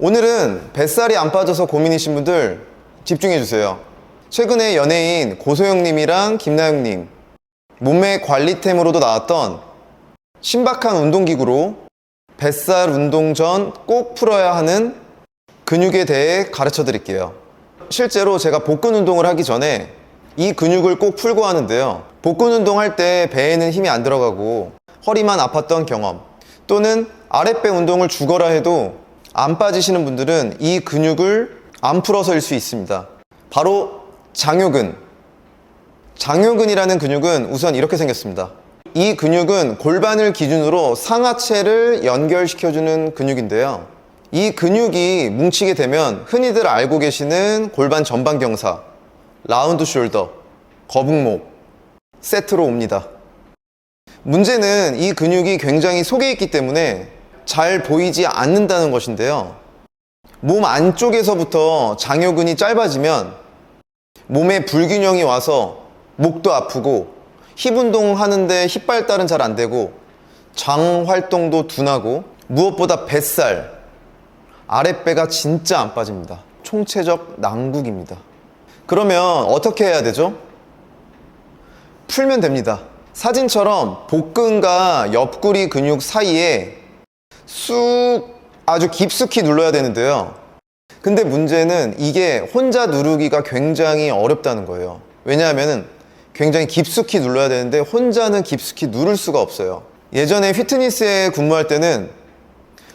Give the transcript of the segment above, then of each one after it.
오늘은 뱃살이 안 빠져서 고민이신 분들 집중해 주세요. 최근에 연예인 고소영님이랑 김나영님 몸매 관리템으로도 나왔던 신박한 운동기구로 뱃살 운동 전 꼭 풀어야 하는 근육에 대해 가르쳐 드릴게요. 실제로 제가 복근 운동을 하기 전에 이 근육을 꼭 풀고 하는데요. 복근 운동할 때 배에는 힘이 안 들어가고 허리만 아팠던 경험 또는 아랫배 운동을 죽어라 해도 안 빠지시는 분들은 이 근육을 안 풀어서일 수 있습니다. 바로 장요근. 장요근이라는 근육은 우선 이렇게 생겼습니다. 이 근육은 골반을 기준으로 상하체를 연결시켜주는 근육인데요. 이 근육이 뭉치게 되면 흔히들 알고 계시는 골반 전방 경사, 라운드 숄더, 거북목, 세트로 옵니다. 문제는 이 근육이 굉장히 속에 있기 때문에 잘 보이지 않는다는 것인데요. 몸 안쪽에서부터 장요근이 짧아지면 몸에 불균형이 와서 목도 아프고 힙 운동 하는데 힙 발달은 잘 안 되고 장 활동도 둔하고 무엇보다 뱃살 아랫배가 진짜 안 빠집니다. 총체적 난국입니다. 그러면 어떻게 해야 되죠? 풀면 됩니다. 사진처럼 복근과 옆구리 근육 사이에 쑥 아주 깊숙이 눌러야 되는데요. 근데 문제는 이게 혼자 누르기가 굉장히 어렵다는 거예요. 왜냐하면 굉장히 깊숙이 눌러야 되는데 혼자는 깊숙이 누를 수가 없어요. 예전에 피트니스에 근무할 때는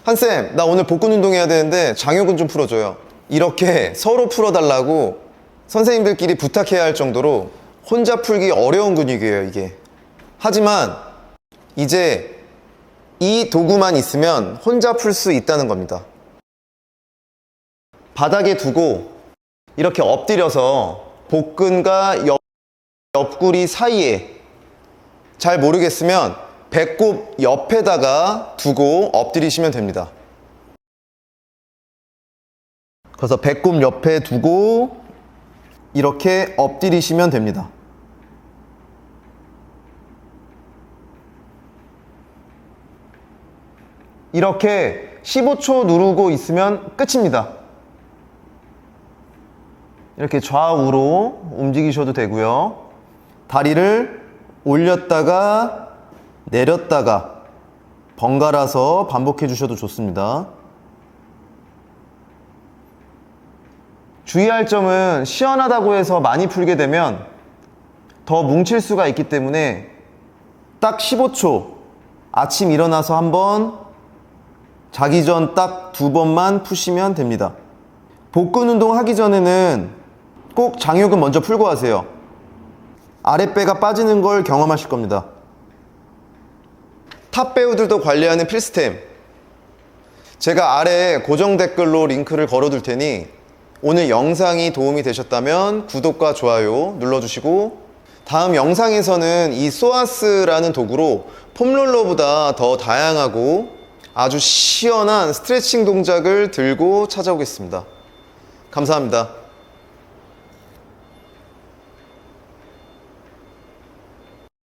한쌤, 나 오늘 복근 운동해야 되는데 장요근 좀 풀어줘요. 이렇게 서로 풀어달라고 선생님들끼리 부탁해야 할 정도로 혼자 풀기 어려운 근육이에요, 이게. 하지만 이제 이 도구만 있으면 혼자 풀 수 있다는 겁니다. 바닥에 두고 이렇게 엎드려서 복근과 옆, 옆구리 사이에 잘 모르겠으면 배꼽 옆에다가 두고 엎드리시면 됩니다. 그래서 배꼽 옆에 두고 이렇게 엎드리시면 됩니다. 이렇게 15초 누르고 있으면 끝입니다. 이렇게 좌우로 움직이셔도 되고요. 다리를 올렸다가 내렸다가 번갈아서 반복해 주셔도 좋습니다. 주의할 점은 시원하다고 해서 많이 풀게 되면 더 뭉칠 수가 있기 때문에 딱 15초 아침 일어나서 한번 자기 전 딱 두 번만 푸시면 됩니다. 복근 운동 하기 전에는 꼭 장요근 먼저 풀고 하세요. 아랫배가 빠지는 걸 경험하실 겁니다. 탑 배우들도 관리하는 필스템. 제가 아래 고정 댓글로 링크를 걸어둘 테니 오늘 영상이 도움이 되셨다면 구독과 좋아요 눌러주시고 다음 영상에서는 이 소아스라는 도구로 폼롤러보다 더 다양하고 아주 시원한 스트레칭 동작을 들고 찾아오겠습니다. 감사합니다.